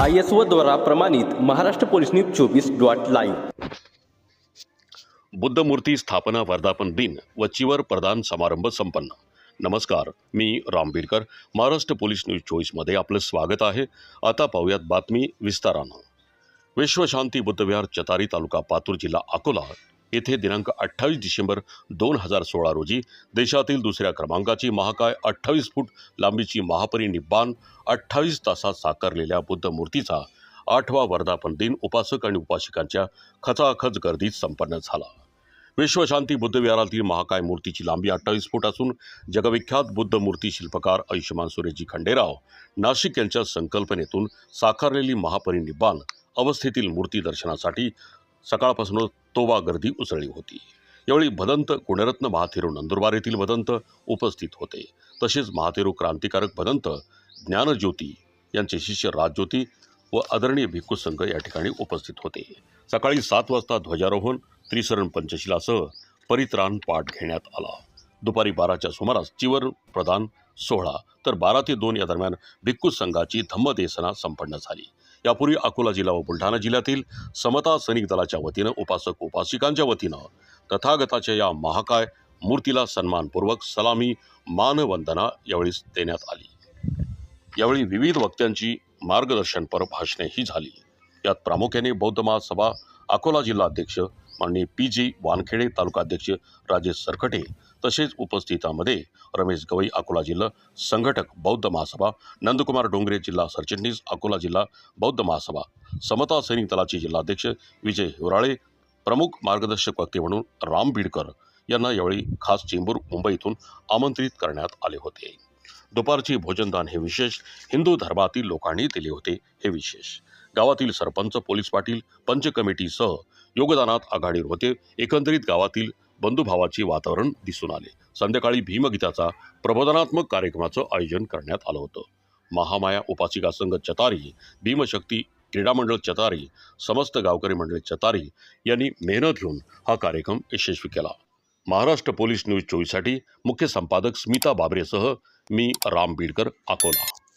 I S O द्वारा प्रमाणित Maharashtra police news चोवीस डॉट लाईव्ह. बुद्धमूर्ती स्थापना वर्धापन दिन व चिवर प्रदान समारंभ संपन्न. नमस्कार मी राम बिरकर महाराष्ट्र पोलीस न्यूज चोवीसमध्ये आपलं स्वागत आहे. आता पाहूयात बातमी विस्तारानं. विश्वशांती बुद्धविहार चतारी तालुका पातूर जिल्हा अकोला येथे दिनांक अठ्ठावीस डिसेंबर दोन हजार सोळा रोजी देशातील दुसऱ्या क्रमांकाची महाकाय अठ्ठावीस फूट लांबीची महापरिनिब्बाण अठ्ठावीस तासात साकारलेल्या बुद्ध मूर्तीचा आठवा वर्धापन दिन उपासक आणि उपासिकांच्या खचाखच गर्दीत संपन्न झाला. विश्वशांती बुद्धविहारातील महाकाय मूर्तीची लांबी अठ्ठावीस फूट असून जगविख्यात बुद्ध मूर्ती शिल्पकार आयुष्यमान सुरेजी खंडेराव नाशिक यांच्या संकल्पनेतून साकारलेली महापरिनिब्बाण अवस्थेतील मूर्ती दर्शनासाठी सकाळपासूनच तोवा गर्दी उसळली होती. यावेळी भदंत गुणरत्न महाथेरू नंदुरबार येथील भदंत उपस्थित होते. तसेच महाथेरू क्रांतिकारक भदंत ज्ञानज्योती यांचे शिष्य राजज्योती व आदरणीय भिक्खू संघ या ठिकाणी उपस्थित होते. सकाळी सात वाजता ध्वजारोहण त्रिसरण पंचशिलासह परित्राण पाठ घेण्यात आला. दुपारी बाराच्या सुमारास चिवर प्रदान सोहळा तर बारा ते दोन या दरम्यान भिक्खू संघाची धम्मदेसना संपन्न झाली. यापूर्वी अकोला जिल्हा व बुलढाणा जिल्ह्यातील समता सैनिक दलाच्या वतीनं उपासक उपासिकांच्या वतीनं तथागताच्या या महाकाय मूर्तीला सन्मानपूर्वक सलामी मानवंदना यावेळी देण्यात आली. यावेळी विविध वक्त्यांची मार्गदर्शनपर भाषणेही झाली. यात प्रामुख्याने बौद्ध महासभा अकोला जिल्हा अध्यक्ष माननीय पी जी वानखेडे तालुका अध्यक्ष राजेश सरकटे तसेच उपस्थितांमध्ये रमेश गवई अकोला जिल्हा संघटक बौद्ध महासभा नंदकुमार डोंगरे जिल्हा सरचिटणीस अकोला जिल्हा बौद्ध महासभा समता सैनिक दलाचे जिल्हाध्यक्ष विजय हिवराळे प्रमुख मार्गदर्शक वक्ते म्हणून राम बिडकर यांना यावेळी खास चेंबूर मुंबईतून आमंत्रित करण्यात आले होते. दुपारचे भोजनदान हे विशेष हिंदू धर्मातील लोकांनी दिले होते. हे विशेष गावातील सरपंच पोलीस पाटील पंच कमिटीसह योगदानात आघाडीवर होते. एकंदरीत गावातील बंधुभावाचे वातावरण दिसून आले. संध्याकाळी भीमगीताचा प्रबोधनात्मक कार्यक्रमाचं आयोजन करण्यात आलं होतं. महामाया उपासिका संघ चतारी भीमशक्ती क्रीडा मंडळ चतारी समस्त गावकरी मंडळ चतारी यांनी मेहनत घेऊन हा कार्यक्रम यशस्वी केला. महाराष्ट्र पोलीस न्यूज चोवीससाठी मुख्य संपादक स्मिता बाबरेसह मी राम बीडकर अकोला.